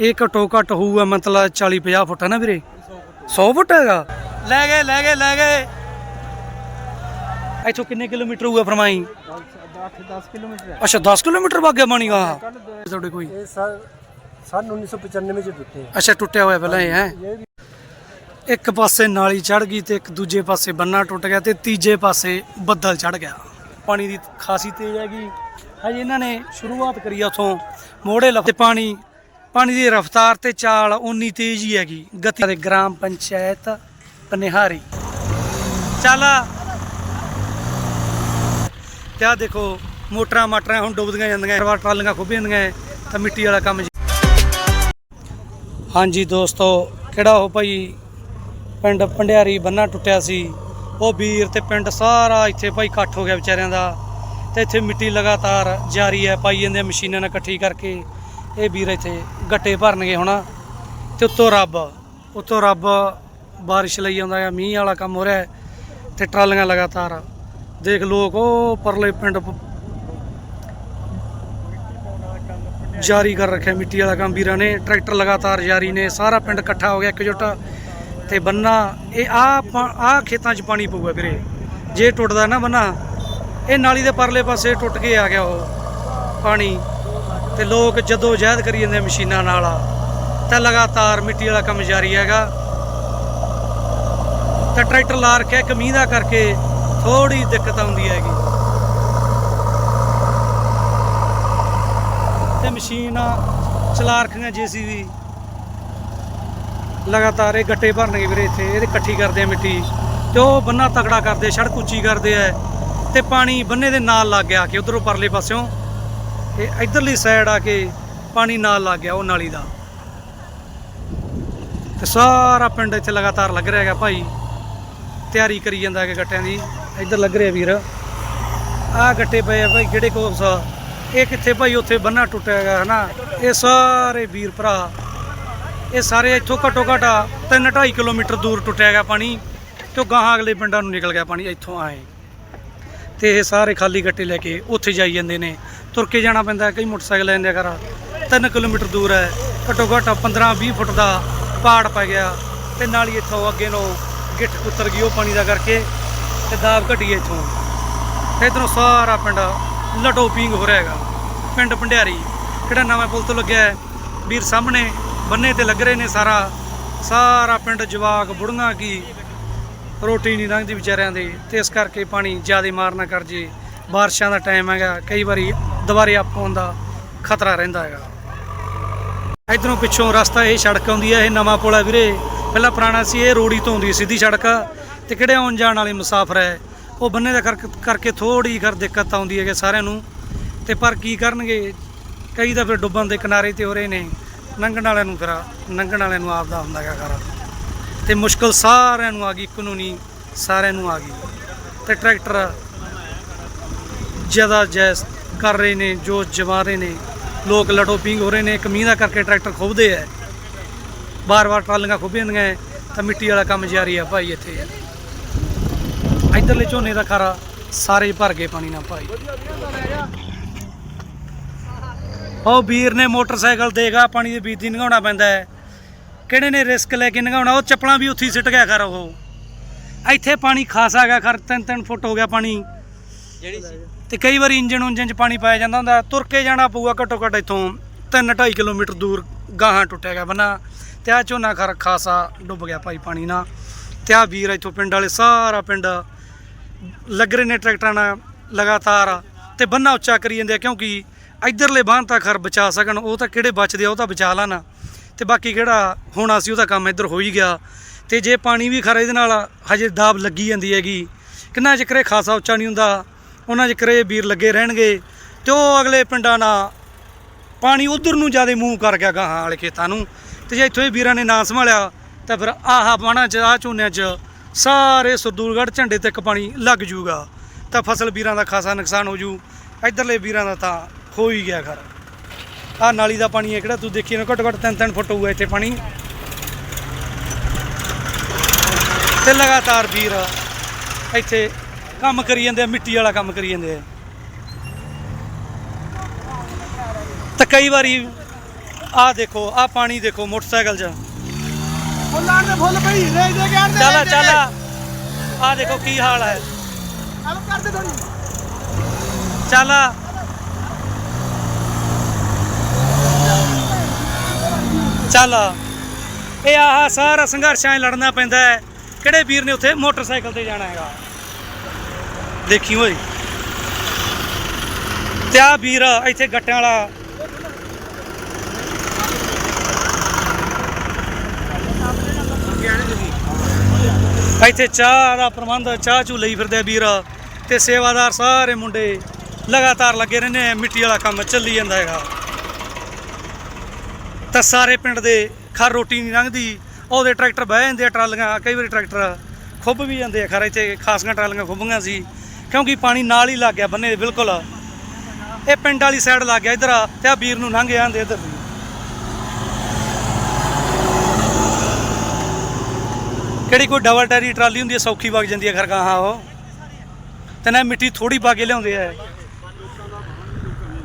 ਇਹ ਘਟੋ ਘਟ ਹੋਊਗਾ ਮਤਲਬ 40 50 ਫੁੱਟ ਹੈ ਨਾ ਵੀਰੇ? 100 ਫੁੱਟ ਹੈਗਾ? ਲੈ ਗਏ ਲੈ ਗਏ ਲੈ ਗਏ। ਇੱਥੋਂ ਕਿੰਨੇ ਕਿਲੋਮੀਟਰ ਹੋਊਗਾ ਫਰਮਾਈ? 10 ਕਿਲੋਮੀਟਰ ਅੱਛਾ 10 ਕਿਲੋਮੀਟਰ ਵਾਗੇ ਬਾਣੀ ਵਾ ਤੁਹਾਡੇ ਕੋਈ? ਇਹ ਸਰ ਸਨ 1995 ਚ ਟੁੱਟੇ। ਅੱਛਾ ਟੁੱਟਿਆ ਹੋਇਆ ਪਹਿਲਾਂ ਇਹ ਹੈ? ਇੱਕ ਪਾਸੇ ਨਾਲੀ ਚੜ ਗਈ ਤੇ ਇੱਕ ਦੂਜੇ ਪਾਸੇ ਬੰਨਾ ਟੁੱਟ ਗਿਆ ਤੇ ਤੀਜੇ ਪਾਸੇ ਬੱਦਲ ਚੜ ਗਿਆ। ਪਾਣੀ ਦੀ ਖਾਸੀ ਤੇਜ਼ ਹੈਗੀ। ਹਜੇ ਇਹਨਾਂ ਨੇ ਸ਼ੁਰੂਆਤ ਕਰੀ ਆ ਉਥੋਂ। ਮੋੜੇ ਲ ਤੇ ਪਾਣੀ ਪਾਣੀ ਦੀ ਰਫ਼ਤਾਰ ਤੇ ਚਾਲ ਉਨੀ ਤੇਜ਼ ਹੀ ਹੈਗੀ। ਗਤੀ ਦੇ ਗ੍ਰਾਮ ਪੰਚਾਇਤ ਪਨਿਹਾਰੀ। ਚੱਲ ਤੇ ਆਹ ਦੇਖੋ, ਮੋਟਰਾਂ ਮਾਟਰਾਂ ਹੁਣ ਡੁੱਬਦੀਆਂ ਜਾਂਦੀਆਂ ਵਾ ਟਰਾਲੀਆਂ ਖੁੱਭ ਜਾਂਦੀਆਂ, ਤਾਂ ਮਿੱਟੀ ਵਾਲਾ ਕੰਮ ਜੀ। ਹਾਂਜੀ ਦੋਸਤੋ, ਕਿਹੜਾ ਉਹ ਭਾਈ ਪਿੰਡ ਭੰਡਿਆਰੀ ਬੰਨਾ ਟੁੱਟਿਆ ਸੀ, ਉਹ ਵੀਰ ਤੇ ਪਿੰਡ ਸਾਰਾ ਇੱਥੇ ਭਾਈ ਇਕੱਠ ਹੋ ਗਿਆ ਵਿਚਾਰਿਆਂ ਦਾ, ਤੇ ਇੱਥੇ ਮਿੱਟੀ ਲਗਾਤਾਰ ਜਾਰੀ ਹੈ, ਪਾਈ ਜਾਂਦੇ ਮਸ਼ੀਨਾਂ ਨਾਲ ਇਕੱਠੀ ਕਰਕੇ। ਇਹ ਵੀਰ ਇੱਥੇ ਗੱਟੇ ਭਰਨਗੇ ਹੁਣ। ਤੇ ਉੱਤੋਂ ਰੱਬ ਉੱਤੋਂ ਰੱਬ ਬਾਰਿਸ਼ ਲਈ ਆਉਂਦਾ ਆ, ਮੀਂਹ ਵਾਲਾ ਕੰਮ ਹੋ ਰਿਹਾ ਹੈ ਤੇ ਟਰਾਲੀਆਂ ਲਗਾਤਾਰ। ਦੇਖ ਲੋਕ ਉਹ ਪਰਲੇ ਪਿੰਡ ਜਾਰੀ ਕਰ ਰੱਖਿਆ ਮਿੱਟੀ ਵਾਲਾ ਕੰਮ ਵੀਰਾਂ ਨੇ। ਟਰੈਕਟਰ ਲਗਾਤਾਰ ਜਾਰੀ ਨੇ, ਸਾਰਾ ਪਿੰਡ ਇਕੱਠਾ ਹੋ ਗਿਆ ਇੱਕ ਇੱਕਜੁੱਟ। ਤੇ ਬੰਨਾ, ਇਹ ਆ ਆ ਖੇਤਾਂ 'ਚ ਪਾਣੀ ਪਊਗਾ ਵੀਰੇ। ਜੇ ਟੁੱਟਦਾ ਨਾ ਬੰਨਾ, ਇਹ ਨਾਲੀ ਦੇ ਪਰਲੇ ਪਾਸੇ ਟੁੱਟ ਕੇ ਆ ਗਿਆ ਉਹ ਪਾਣੀ। ਤੇ ਲੋਕ ਜਦੋਂ ਜਹਿਦ ਕਰੀ ਜਾਂਦੇ ਮਸ਼ੀਨਾਂ ਨਾਲ। ਤਾਂ ਲਗਾਤਾਰ ਮਿੱਟੀ ਵਾਲਾ ਕੰਮ ਜਾਰੀ ਹੈਗਾ। ਤਾਂ ਟਰੈਕਟਰ ਲਾ ਰੱਖਿਆ, ਇੱਕ ਮੀਂਹ ਦਾ ਕਰਕੇ ਥੋੜੀ ਦਿੱਕਤ ਆਉਂਦੀ ਹੈਗੀ। ਤੇ ਮਸ਼ੀਨਾਂ ਚਲਾ ਰੱਖੀਆਂ ਜੀਸੀਬੀ। ਲਗਾਤਾਰ ਇਹ ਗੱਟੇ ਭਰਨਗੇ ਵੀਰੇ ਇੱਥੇ, ਇਹਦੇ ਇਕੱਠੀ ਕਰਦੇ ਆ ਮਿੱਟੀ। ਤੇ ਉਹ ਬੰਨਾ ਤਕੜਾ ਕਰਦੇ, ਸੜਕ ਉੱਚੀ ਕਰਦੇ ਆ। ਤੇ ਪਾਣੀ ਬੰਨੇ ਦੇ ਨਾਲ ਲੱਗ ਗਿਆ ਕਿ ਉਧਰੋਂ ਪਰਲੇ ਪਾਸਿਓਂ। ਤੇ ਇਧਰਲੀ ਸਾਈਡ ਆ ਕੇ ਪਾਣੀ ਨਾਲ ਲੱਗ ਗਿਆ ਉਹ ਨਾਲੀ ਦਾ। ਤੇ ਸਾਰਾ ਪਿੰਡ ਇੱਥੇ ਲਗਾਤਾਰ ਲੱਗ ਰਿਹਾ ਹੈਗਾ ਭਾਈ। ਤਿਆਰੀ ਕਰੀ ਜਾਂਦਾ ਹੈਗਾ ਗੱਟਿਆਂ ਦੀ। ਇੱਧਰ ਲੱਗ ਰਿਹਾ ਵੀਰ। ਆਹ ਗੱਟੇ ਪਏ ਆ ਭਾਈ, ਕਿਹੜੇ ਕੋਸ ਆ? ਇਹ ਕਿੱਥੇ ਭਾਈ? ਉੱਥੇ ਬੰਨਾ ਟੁੱਟਿਆ ਹੈਗਾ, ਹਨਾ? ਇਹ ਸਾਰੇ ਵੀਰ ਭਰਾ। ਇਹ ਸਾਰੇ ਇੱਥੋਂ ਘੱਟੋ ਘੱਟ 3.5 ਕਿਲੋਮੀਟਰ ਦੂਰ ਟੁੱਟਿਆ ਹੈਗਾ ਪਾਣੀ। ਤੇ ਗਾਹਾਂ ਅਗਲੇ ਪਿੰਡਾਂ ਨੂੰ ਨਿਕਲ ਗਿਆ ਪਾਣੀ ਇੱਥੋਂ ਆਏ। ਤੇ ਇਹ ਸਾਰੇ ਖਾਲੀ ਗੱਟੇ ਲੈ ਕੇ ਉੱਥੇ ਜਾਈ ਜਾਂਦੇ ਨੇ। ਤੁਰ ਕੇ ਜਾਣਾ ਪੈਂਦਾ ਕਈ ਮੋਟਰਸਾਈਕਲ ਲੈਂਦੇ ਕਰ 3 ਕਿਲੋਮੀਟਰ ਦੂਰ ਹੈ, ਘੱਟੋ ਘੱਟ 15-20 ਫੁੱਟ ਦਾ ਪਹਾੜ ਪੈ ਗਿਆ ਤੇ ਨਾਲ ਹੀ ਇੱਥੋਂ ਅੱਗੇ ਨੂੰ ਗਿੱਠ ਉਤਰ ਗਈ, ਉਹ ਪਾਣੀ ਦਾ ਕਰਕੇ ਤੇ ਦਾਬ ਘਟੀ ਇੱਥੋਂ। ਤੇ ਇੱਧਰੋਂ ਸਾਰਾ ਪਿੰਡ ਲਟੋ ਪੀਂਗ ਹੋ ਰਿਹਾ ਹੈਗਾ। ਪਿੰਡ ਭੰਡਿਆਰੀ, ਜਿਹੜਾ ਨਵਾਂ ਪੁਲ ਤੋਂ ਲੱਗਿਆ ਹੈ, ਵੀਰ ਸਾਹਮਣੇ ਬੰਨੇ ਤੇ ਲੱਗ ਰਹੇ ਨੇ ਸਾਰਾ। ਸਾਰਾ ਪਿੰਡ ਜਵਾਕ, ਬੁੜੀਆਂ ਕੀ ਰੋਟੀ ਨਹੀਂ ਲੰਘਦੀ ਵਿਚਾਰਿਆਂ ਦੇ, ਤੇ ਇਸ ਕਰਕੇ ਪਾਣੀ ਜ਼ਿਆਦਾ ਮਾਰ ਨਾ ਕਰ ਜੇ। ਬਾਰਿਸ਼ਾਂ ਦਾ ਟਾਈਮ ਹੈਗਾ, ਕਈ ਵਾਰੀ ਦੁਬਾਰੇ ਆਪ ਹੋਣ ਦਾ ਖਤਰਾ ਰਹਿੰਦਾ ਹੈਗਾ। ਇਧਰੋਂ ਪਿੱਛੋਂ ਰਸਤਾ ਇਹ ਸੜਕ ਆਉਂਦੀ ਹੈ, ਇਹ ਨਵਾਂ ਪੁਲ ਹੈ ਵੀਰੇ। ਪਹਿਲਾਂ ਪੁਰਾਣਾ ਸੀ, ਇਹ ਰੋੜੀ ਤੋਂ ਆਉਂਦੀ ਸਿੱਧੀ ਸੜਕ। ਤੇ ਕਿਹੜੇ ਆਉਣ ਜਾਣ ਵਾਲੇ ਮੁਸਾਫਰ ਹੈ? ਉਹ ਬੰਨੇ ਦਾ ਕਰਕੇ ਕਰਕੇ ਥੋੜੀ ਘਰ ਦਿੱਕਤ ਆਉਂਦੀ ਹੈਗੇ ਸਾਰਿਆਂ ਨੂੰ। ਤੇ ਪਰ ਕੀ ਕਰਨਗੇ? ਕਈ ਤਾਂ ਫਿਰ ਡੁੱਬਣ ਦੇ ਕਿਨਾਰੇ ਤੇ ਹੋ ਰਹੇ ਨੇ। ਲੰਘਣ ਵਾਲਿਆਂ ਨੂੰ ਫਿਰ ਲੰਘਣ ਵਾਲਿਆਂ ਨੂੰ ਆਪਦਾ ਹੁੰਦਾ ਹੈਗਾ ਕਰ ਤੇ ਮੁਸ਼ਕਲ ਸਾਰਿਆਂ ਨੂੰ ਆ ਗਈ ਕਾਨੂੰਨੀ ਸਾਰਿਆਂ ਨੂੰ ਆ ਗਈ। ਤੇ ਟਰੈਕਟਰ ਜ਼ਿਆਦਾ ਜੈਸ ਕਰ ਰਹੇ ਨੇ, ਜੋ ਜਵਾ ਰਹੇ ਨੇ, ਲੋਕ ਲਟੋ ਪਿੰਗ ਹੋ ਰਹੇ ਨੇ, ਇੱਕ ਮੀਂਹ ਦਾ ਕਰਕੇ ਟਰੈਕਟਰ ਖੋਬਦੇ ਐ। ਬਾਰ-ਬਾਰ ਟਰਾਲੀਆਂ ਖੁੱਭ ਜਾਂਦੀਆਂ ਤਾਂ ਮਿੱਟੀ ਵਾਲਾ ਕੰਮ ਜਾਰੀ ਆ ਭਾਈ ਇੱਥੇ। ਇਧਰਲੇ ਝੋਨੇ ਦਾ ਖਾਰਾ ਸਾਰੇ ਭਰ ਗਏ ਪਾਣੀ ਨਾਲ ਭਾਈ। ਉਹ ਵੀਰ ਨੇ ਮੋਟਰਸਾਈਕਲ ਦੇਗਾ, ਪਾਣੀ ਦੇ ਬੀਤੀ ਨਗਾਉਣਾ ਪੈਂਦਾ ਹੈ ਕਿਹੜੇ ਨੇ ਰਿਸਕ ਲੈ ਕੇ ਨਗਾਉਣਾ? ਉਹ ਚੱਪਲਾਂ ਵੀ ਉੱਥੇ ਹੀ ਸਿੱਟ ਗਿਆ ਕਰ ਉਹ। ਇੱਥੇ ਪਾਣੀ ਖਾਸਾ ਗਿਆ ਖਰ 3-3 ਫੁੱਟ ਹੋ ਗਿਆ ਪਾਣੀ। ਤੇ ਕਈ ਵਾਰੀ ਇੰਜਣ ਉਂਜਣ ਚ ਪਾਣੀ ਪਾਇਆ ਜਾਂਦਾ ਹੁੰਦਾ, ਤੁਰ ਕੇ ਜਾਣਾ ਪਊਗਾ ਘੱਟੋ ਘੱਟ ਇੱਥੋਂ 3-2.5 ਕਿਲੋਮੀਟਰ ਦੂਰ ਗਾਹਾਂ ਟੁੱਟਿਆ ਗਿਆ ਬੰਨਾ। ਤੇ ਆ ਝੋਨਾ ਖਰ ਖਾਸਾ ਡੁੱਬ ਗਿਆ ਭਾਈ ਪਾਣੀ ਨਾਲ। ਤੇ ਆ ਵੀਰ ਇੱਥੋਂ ਪਿੰਡ ਵਾਲੇ, ਸਾਰਾ ਪਿੰਡ ਲੱਗ ਰਹੇ ਨੇ ਟਰੈਕਟਰਾਂ ਨਾਲ ਲਗਾਤਾਰ। ਤੇ ਬੰਨਾ ਉੱਚਾ ਕਰੀ ਜਾਂਦੇ ਆ ਕਿਉਂਕਿ ਇਧਰਲੇ ਬਾਂਹ ਤਾਂ ਖਰ ਬਚਾ ਸਕਣ, ਉਹ ਤਾਂ ਕਿਹੜੇ ਬਚਦੇ ਆ, ਉਹ ਤਾਂ ਬਚਾ ਲੈਣਾ। ਤੇ ਬਾਕੀ ਕਿਹੜਾ ਹੋਣਾ ਸੀ ਉਹਦਾ ਕੰਮ ਇੱਧਰ ਹੋ ਹੀ ਗਿਆ। ਤੇ ਜੇ ਪਾਣੀ ਵੀ ਖਰ ਇਹਦੇ ਨਾਲ ਹਜੇ ਦਾਬ ਲੱਗੀ ਜਾਂਦੀ ਹੈਗੀ, ਕਿੰਨਾ ਚਿਰ ਇਹ ਖਾਸਾ ਉੱਚਾ ਨਹੀਂ ਹੁੰਦਾ। ਉਹਨਾਂ 'ਚ ਇਹ ਵੀਰ ਲੱਗੇ ਰਹਿਣਗੇ ਤੇ ਉਹ ਅਗਲੇ ਪਿੰਡਾਂ ਨਾਲ ਪਾਣੀ ਉਧਰ ਨੂੰ ਜ਼ਿਆਦਾ ਮੂੰਹ ਕਰ ਗਿਆ ਗਾਹਾਂ ਵਾਲੇ ਖੇਤਾਂ ਨੂੰ ਤੇ ਜੇ ਇੱਥੋਂ ਇਹ ਵੀਰਾਂ ਨੇ ਨਾ ਸੰਭਾਲਿਆ ਤਾਂ ਫਿਰ ਆਹ ਬਾਣਾ ਚ, ਆਹ ਝੋਨਿਆਂ ਚ ਸਾਰੇ ਸਰਦੂਲਗੜ੍ਹ ਝੰਡੇ ਤੱਕ ਪਾਣੀ ਲੱਗ ਜੂਗਾ ਤਾਂ ਫਸਲ ਵੀਰਾਂ ਦਾ ਖਾਸਾ ਨੁਕਸਾਨ ਹੋ ਜੂ ਇਧਰਲੇ ਵੀਰਾਂ ਦਾ ਤਾਂ ਹੋ ਹੀ ਗਿਆ ਖਰ। ਆਹ ਨਾਲੀ ਦਾ ਪਾਣੀ ਹੈ ਕਿਹੜਾ? ਤੂੰ ਦੇਖੀ ਨਾ, ਘੱਟੋ ਘੱਟ 3-3 ਫੁੱਟ ਹੋਊਗਾ ਇੱਥੇ ਪਾਣੀ। ਤੇ ਲਗਾਤਾਰ ਵੀਰ ਇੱਥੇ ਕੰਮ ਕਰੀ ਜਾਂਦੇ ਆ ਮਿੱਟੀ ਵਾਲਾ ਕੰਮ ਕਰੀ ਜਾਂਦੇ ਆ। ਤਾਂ ਕਈ ਵਾਰੀ ਆਹ ਦੇਖੋ ਆਹ ਪਾਣੀ ਦੇਖੋ ਮੋਟਰਸਾਈਕਲ 'ਚ। ਫੁੱਲਾਂ ਦੇ ਫੁੱਲ ਭਈ ਲੈ ਦੇ ਆਣ ਚੱਲ ਚੱਲ ਆਹ ਦੇਖੋ ਕੀ ਹਾਲ ਹੈ। ਹੈਲਪ ਕਰ ਦੇ ਥੋੜੀ ਚੱਲ ਚੱਲ ਇਹ ਆਹ ਸਾਰਾ ਸੰਘਰਸ਼ਾਂ ਲੜਨਾ ਪੈਂਦਾ ਹੈ। ਕਿਹੜੇ ਵੀਰ ਨੇ ਉੱਥੇ ਮੋਟਰਸਾਈਕਲ ਤੇ ਜਾਣਾ ਹੈਗਾ? ਦੇਖੀ ਓਏ। ਤੇ ਆਹ ਵੀਰ ਇੱਥੇ ਗੱਟਿਆਂ ਵਾਲਾ। ਇੱਥੇ ਚਾਹ ਦਾ ਪ੍ਰਬੰਧ, ਚਾਹ ਚੂ ਲਈ ਫਿਰਦੇ ਆ ਵੀਰ। ਤੇ ਸੇਵਾਦਾਰ ਸਾਰੇ ਮੁੰਡੇ ਲਗਾਤਾਰ ਲੱਗੇ ਰਹਿੰਦੇ ਆ, ਮਿੱਟੀ ਵਾਲਾ ਕੰਮ ਚੱਲੀ ਜਾਂਦਾ ਹੈਗਾ। ਤਾਂ ਸਾਰੇ ਪਿੰਡ ਦੇ ਖਰ ਰੋਟੀ ਨਹੀਂ ਲੰਘਦੀ, ਉਹਦੇ ਟਰੈਕਟਰ ਬਹਿ ਜਾਂਦੇ ਆ ਟਰਾਲੀਆਂ, ਕਈ ਵਾਰੀ ਟਰੈਕਟਰ ਖੁੱਬ ਵੀ ਜਾਂਦੇ ਆ ਖਰ, ਇੱਥੇ ਖਾਸੀਆਂ ਟਰਾਲੀਆਂ ਖੁੱਬੀਆਂ ਸੀ। ਕਿਉਂਕਿ ਪਾਣੀ ਨਾਲ ਹੀ ਲੱਗ ਗਿਆ ਬੰਨੇ ਦੇ, ਬਿਲਕੁਲ। ਇਹ ਪਿੰਡ ਵਾਲੀ ਸਾਈਡ ਲੱਗ ਗਿਆ, ਇਧਰ ਤੇ ਆ ਵੀਰ ਨੂੰ ਲੰਘ ਜਾਂਦੇ ਇਧਰ। ਕਿਹੜੀ ਕੋਈ ਡਬਲ ਟੈਰੀ ਟਰਾਲੀ ਹੁੰਦੀ ਹੈ, ਸੌਖੀ ਵਗ ਜਾਂਦੀ ਹੈ ਖਰਗਾਹਾਂ ਉਹ। ਤੇ ਨਾ ਮਿੱਟੀ ਥੋੜੀ ਪਾ ਕੇ ਲਿਆਉਂਦੇ ਆ।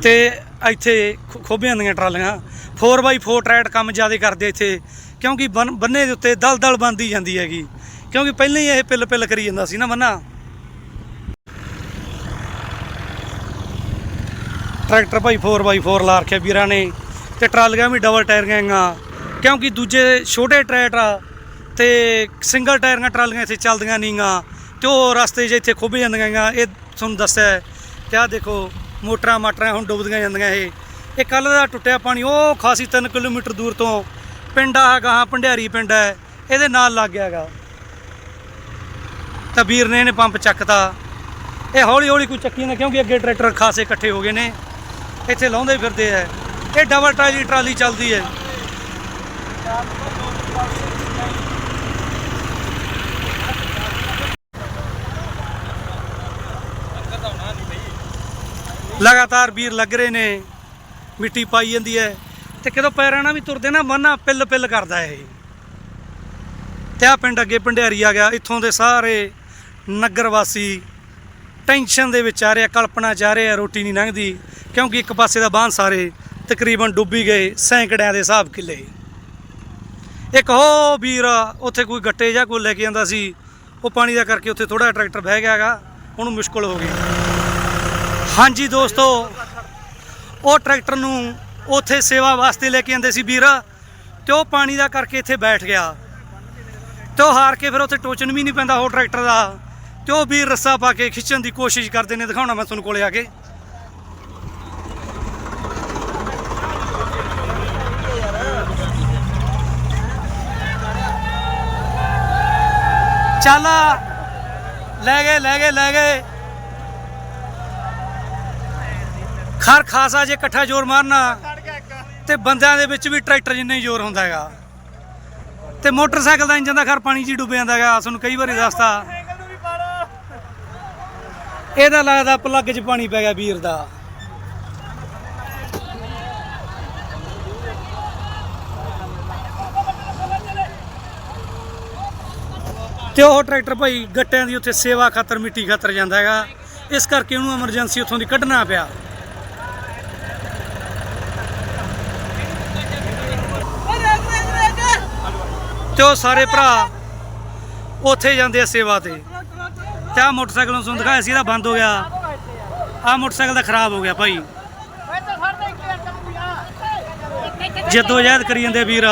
ਤੇ ਇੱਥੇ ਖੁ- ਖੁੱਭ ਜਾਂਦੀਆਂ ਟਰਾਲੀਆਂ। 4x4 ਟਰੈਟ ਕੰਮ ਜ਼ਿਆਦਾ ਕਰਦੇ ਇੱਥੇ, ਕਿਉਂਕਿ ਬਨ- ਬੰਨੇ ਦੇ ਉੱਤੇ ਦਲ-ਦਲ ਬੰਦੀ ਜਾਂਦੀ ਹੈਗੀ। ਕਿਉਂਕਿ ਪਹਿਲਾਂ ਹੀ ਇਹ ਪਿੱਲ-ਪਿੱਲ ਕਰੀ ਜਾਂਦਾ ਸੀ ਨਾ ਬੰਨਾ। ਟਰੈਕਟਰ ਭਾਈ 4x4 ਲਾ ਰੱਖਿਆ ਵੀਰਾਂ ਨੇ ਤੇ ਟਰਾਲੀਆਂ ਵੀ ਡਬਲ ਟਾਇਰੀਆਂ ਹੈਗੀਆਂ। ਕਿਉਂਕਿ ਦੂਜੇ ਛੋਟੇ ਟਰੈਕਟਰ ਆ ਤੇ ਸਿੰਗਲ ਟਾਇਰੀਆਂ ਟਰਾਲੀਆਂ ਇੱਥੇ ਚੱਲਦੀਆਂ ਨਹੀਂਗਾ ਤੇ ਉਹ ਰਸਤੇ 'ਚ ਇੱਥੇ ਖੁੱਭ ਜਾਂਦੀਆਂ ਹੈਗੀਆਂ, ਇਹ ਤੁਹਾਨੂੰ ਦੱਸਿਆ ਹੈ। ਤੇ ਦੇਖੋ, ਮੋਟਰਾਂ ਮਾਟਰਾਂ ਹੁਣ ਡੁੱਬਦੀਆਂ ਜਾਂਦੀਆਂ ਇਹ। ਇਹ ਕੱਲ ਦਾ ਟੁੱਟਿਆ ਪਾਣੀ, ਉਹ ਖਾਸੀ 3 ਕਿਲੋਮੀਟਰ ਦੂਰ ਤੋਂ ਪਿੰਡ ਆ ਗਾਹਾਂ ਭੰਡਿਆਰੀ ਪਿੰਡ ਹੈ। ਇਹਦੇ ਨਾਲ ਲੱਗ ਗਿਆ ਹੈਗਾ। ਤਾਂ ਵੀਰ ਨੇ ਇਹਨੇ ਪੰਪ ਚੱਕਤਾ। ਇਹ ਹੌਲੀ ਹੌਲੀ ਕੋਈ ਚੱਕੀ ਨਾ, ਕਿਉਂਕਿ ਅੱਗੇ ਟਰੈਕਟਰ ਖਾਸੇ ਇਕੱਠੇ ਹੋ ਗਏ ਨੇ। ਇੱਥੇ ਲਾਉਂਦੇ ਫਿਰਦੇ ਆ। ਇਹ ਡਬਲ ਟਰਾਲੀ ਟਰਾਲੀ ਚੱਲਦੀ ਹੈ। ਲਗਾਤਾਰ ਵੀਰ ਲੱਗ ਰਹੇ ਨੇ। ਮਿੱਟੀ ਪਾਈ ਜਾਂਦੀ ਹੈ। ਤੇ ਕਿਦੋਂ ਪੈਰਾਂ ਨਾਲ ਵੀ ਤੁਰਦੇ ਨਾ, ਮਨ ਪਿੱਲ ਪਿੱਲ ਕਰਦਾ ਇਹ। ਤੇ ਆ ਪਿੰਡ ਅੱਗੇ ਭੰਡਿਆਰੀ ਆ ਗਿਆ। ਇੱਥੋਂ ਦੇ ਸਾਰੇ ਨਗਰ ਵਾਸੀ ਟੈਨਸ਼ਨ ਦੇ ਵਿੱਚ ਆ ਰਿਹਾ ਕਲਪਨਾ ਚ ਆ ਰਹੇ ਰੋਟੀ ਨਹੀਂ ਲੰਘਦੀ, ਕਿਉਂਕਿ ਇੱਕ ਪਾਸੇ ਦਾ ਬਾਂਹ ਸਾਰੇ ਤਕਰੀਬਨ ਡੁੱਬੀ ਗਏ, ਸੈਂਕੜਿਆਂ ਦੇ ਹਿਸਾਬ ਕਿੱਲੇ। ਇੱਕ ਹੋ ਵੀਰ, ਉੱਥੇ ਕੋਈ ਗੱਟੇ ਜਾਂ ਕੋਈ ਲੈ ਕੇ ਆਂਦਾ ਸੀ, ਉਹ ਪਾਣੀ ਦਾ ਕਰਕੇ ਉੱਥੇ ਥੋੜਾ ਟਰੈਕਟਰ ਬਹਿ ਗਿਆ ਹੈਗਾ, ਉਹਨੂੰ ਮੁਸ਼ਕਲ ਹੋ ਗਈ। ਹਾਂਜੀ ਦੋਸਤੋ, ਉਹ ਟਰੈਕਟਰ ਨੂੰ ਉੱਥੇ ਸੇਵਾ ਵਾਸਤੇ ਲੈ ਕੇ ਆਂਦੇ ਸੀ ਵੀਰ, ਤੇ ਉਹ ਪਾਣੀ ਦਾ ਕਰਕੇ ਇੱਥੇ ਬੈਠ ਗਿਆ। ਤੇ ਉਹ ਹਾਰ ਕੇ ਫਿਰ ਉੱਥੇ ਟੋਚਨ ਵੀ ਨਹੀਂ ਪੈਂਦਾ ਉਹ ਟਰੈਕਟਰ ਦਾ। ਤੇ ਉਹ ਵੀਰ ਰੱਸਾ ਪਾ ਕੇ ਖਿੱਚਣ ਦੀ ਕੋਸ਼ਿਸ਼ ਕਰਦੇ ਨੇ, ਦਿਖਾਉਣਾ ਮੈਂ ਤੁਹਾਨੂੰ ਕੋਲੇ ਆ ਕੇ। ਚਾਲਾ ਲੈ ਗਏ ਲੈ ਗਏ ਲੈ ਗਏ। ਖਰ ਖਾਸਾ ਜੇ ਇਕੱਠਾ ਜ਼ੋਰ ਮਾਰਨਾ, ਤੇ ਬੰਦਿਆਂ ਦੇ ਵਿੱਚ ਵੀ ਟਰੈਕਟਰ ਜਿੰਨਾ ਹੀ ਜ਼ੋਰ ਹੁੰਦਾ ਹੈਗਾ। ਤੇ ਮੋਟਰਸਾਈਕਲ ਦਾ ਇੰਜਨ ਦਾ ਖਰ ਪਾਣੀ 'ਚ ਹੀ ਡੁੱਬ ਜਾਂਦਾ ਹੈਗਾ ਤੁਹਾਨੂੰ ਕਈ ਵਾਰੀ ਦੱਸਤਾ। ਇਹਦਾ ਲੱਗਦਾ ਪਲੱਗ 'ਚ ਪਾਣੀ ਪੈ ਗਿਆ ਵੀਰ ਦਾ। ਤੇ ਉਹ ਟਰੈਕਟਰ ਭਾਈ ਗੱਟਿਆਂ ਦੀ ਉੱਥੇ ਸੇਵਾ ਖਾਤਰ, ਮਿੱਟੀ ਖਾਤਰ ਜਾਂਦਾ ਹੈਗਾ। ਇਸ ਕਰਕੇ ਉਹਨੂੰ ਐਮਰਜੈਂਸੀ ਉੱਥੋਂ ਦੀ ਕੱਢਣਾ ਪਿਆ। ਤੇ ਉਹ ਸਾਰੇ ਭਰਾ ਉੱਥੇ ਜਾਂਦੇ ਆ ਸੇਵਾ ਤੇ। ਤੇ ਆਹ ਮੋਟਰਸਾਈਕਲ ਨੂੰ ਤੁਹਾਨੂੰ ਦਿਖਾਇਆ ਸੀ, ਇਹਦਾ ਬੰਦ ਹੋ ਗਿਆ। ਆਹ ਮੋਟਰਸਾਈਕਲ ਦਾ ਖਰਾਬ ਹੋ ਗਿਆ ਭਾਈ। ਜਦੋਂ ਜਹਿਦ ਕਰੀ ਜਾਂਦੇ ਆ ਵੀਰ।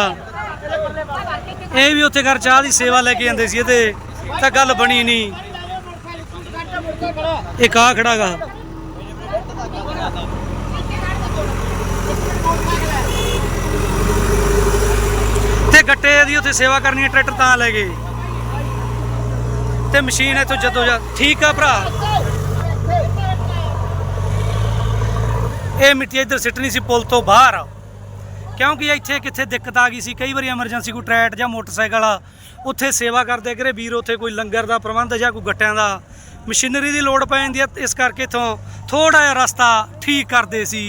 ਇਹ ਵੀ ਉੱਥੇ ਘਰ ਚਾਹ ਦੀ ਸੇਵਾ ਲੈ ਕੇ ਜਾਂਦੇ ਸੀ ਇਹਦੇ। ਤਾਂ ਗੱਲ ਬਣੀ ਨਹੀਂ ਇੱਕ ਆ ਖੜਾਗਾ ਤੇ ਗੱਟੇ ਦੀ ਉੱਥੇ ਸੇਵਾ ਕਰਨੀ ਟਰੈਕਟਰ ਤਾਂ ਲੈ ਗਏ ਤੇ ਮਸ਼ੀਨ ਇੱਥੋਂ ਜਦੋਂ ਜਾ ਠੀਕ ਆ ਭਰਾ। ਇਹ ਮਿੱਟੀ ਇੱਧਰ ਸਿੱਟਣੀ ਸੀ ਪੁਲ ਤੋਂ ਬਾਹਰ ਕਿਉਂਕਿ ਇੱਥੇ ਕਿੱਥੇ ਦਿੱਕਤ ਆ ਗਈ ਸੀ ਕਈ ਵਾਰੀ ਐਮਰਜੈਂਸੀ ਕੋਈ ਟਰੈਟ ਜਾਂ ਮੋਟਰਸਾਈਕਲ ਆ ਉੱਥੇ ਸੇਵਾ ਕਰਦੇ ਕਰੇ ਵੀਰ ਉੱਥੇ ਕੋਈ ਲੰਗਰ ਦਾ ਪ੍ਰਬੰਧ ਜਾਂ ਕੋਈ ਗੱਟਿਆਂ ਦਾ। ਮਸ਼ੀਨਰੀ ਦੀ ਲੋੜ ਪੈ ਜਾਂਦੀ ਹੈ ਇਸ ਕਰਕੇ ਇਥੋਂ ਥੋੜਾ ਜਿਹਾ ਰਸਤਾ ਠੀਕ ਕਰਦੇ ਸੀ